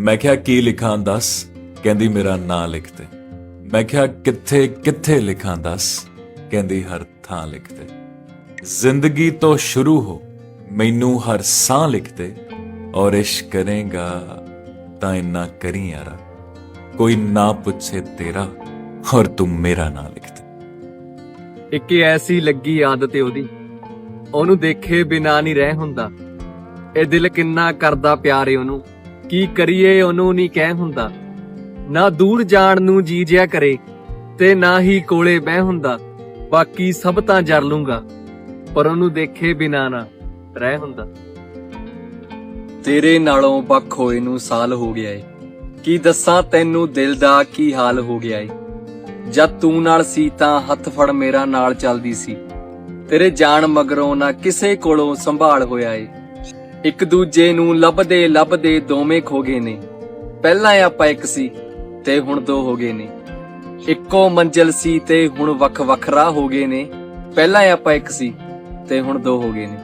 ਮੈਂ ਕਿਹਾ, ਕੀ ਲਿਖਾਂ ਦੱਸ? ਕਹਿੰਦੀ, ਮੇਰਾ ਨਾਂ ਲਿਖ ਦੇ। ਮੈਂ ਕਿਹਾ, ਕਿੱਥੇ ਕਿੱਥੇ ਲਿਖਾਂ ਦੱਸ? ਕਹਿੰਦੀ, ਹਰ ਥਾਂ ਲਿਖ ਦੇ। ਜ਼ਿੰਦਗੀ ਤੋਂ ਸ਼ੁਰੂ ਹੋ, ਮੈਨੂੰ ਹਰ ਸਾਹ ਲਿਖ ਦੇ। ਔਰ ਇਸ਼ਕ ਕਰੇਗਾ ਤਾਂ ਇੰਨਾ ਕਰੀ ਯਾਰਾ। ਕੋਈ ਨਾ ਪੁੱਛੇ ਤੇਰਾ, ਔਰ ਤੂੰ ਮੇਰਾ ਨਾਂ ਲਿਖ ਦੇ। ਇੱਕ ਐਸੀ ਲੱਗੀ ਆਦਤ ਏ ਉਹਦੀ। ਉਹਨੂੰ ਦੇਖੇ ਬਿਨਾ ਨਹੀਂ ਰਹਿ ਹੁੰਦਾ। ਇਹ ਦਿਲ ਕਿੰਨਾ ਕਰਦਾ ਪਿਆਰੇ ਏ ਉਹਨੂੰ। ਕੀ ਕਰੀਏ ਉਹਨੂੰ ਨਹੀਂ ਕਹਿ ਹੁੰਦਾ। ਨਾ ਦੂਰ ਜਾਣ ਨੂੰ ਜੀ ਜਿਆ ਕਰੇ ਤੇ ਨਾ ਹੀ ਕੋਲੇ ਬਹਿ ਹੁੰਦਾ। ਬਾਕੀ ਸਭ ਤਾਂ ਜਰ ਲੂੰਗਾ, ਪਰ ਉਹਨੂੰ ਦੇਖੇ ਬਿਨਾ ਨਾ ਰਹਿ ਹੁੰਦਾ। ਤੇਰੇ ਨਾਲੋਂ ਵੱਖ ਹੋਏ ਨੂੰ ਸਾਲ ਹੋ ਗਿਆ ਏ। ਕੀ ਦੱਸਾਂ ਤੈਨੂੰ ਦਿਲ ਦਾ ਕੀ ਹਾਲ ਹੋ ਗਿਆ ਏ। ਜਦ ਤੂੰ ਨਾਲ ਸੀ ਤਾਂ ਹੱਥ ਫੜ ਮੇਰਾ ਨਾਲ ਚੱਲਦੀ ਸੀ। ਤੇਰੇ ਜਾਣ ਮਗਰੋਂ ਨਾ ਕਿਸੇ ਕੋਲੋਂ ਸੰਭਾਲ ਹੋਇਆ ਏ। ਇੱਕ ਦੂਜੇ ਨੂੰ ਲੱਭਦੇ ਲੱਭਦੇ ਦੋਵੇਂ ਖੋ ਗਏ ਨੇ। ਪਹਿਲਾਂ ਆਪਾਂ ਇੱਕ ਸੀ ਤੇ ਹੁਣ ਦੋ ਹੋ ਗਏ ਨੇ। ਇੱਕੋ ਮੰਜ਼ਲ ਸੀ ਤੇ ਹੁਣ ਵੱਖ ਵੱਖ ਰਾਹ ਹੋ ਗਏ ਨੇ। ਪਹਿਲਾਂ ਆਪਾਂ ਇੱਕ ਸੀ ਤੇ ਹੁਣ ਦੋ ਹੋ ਗਏ ਨੇ।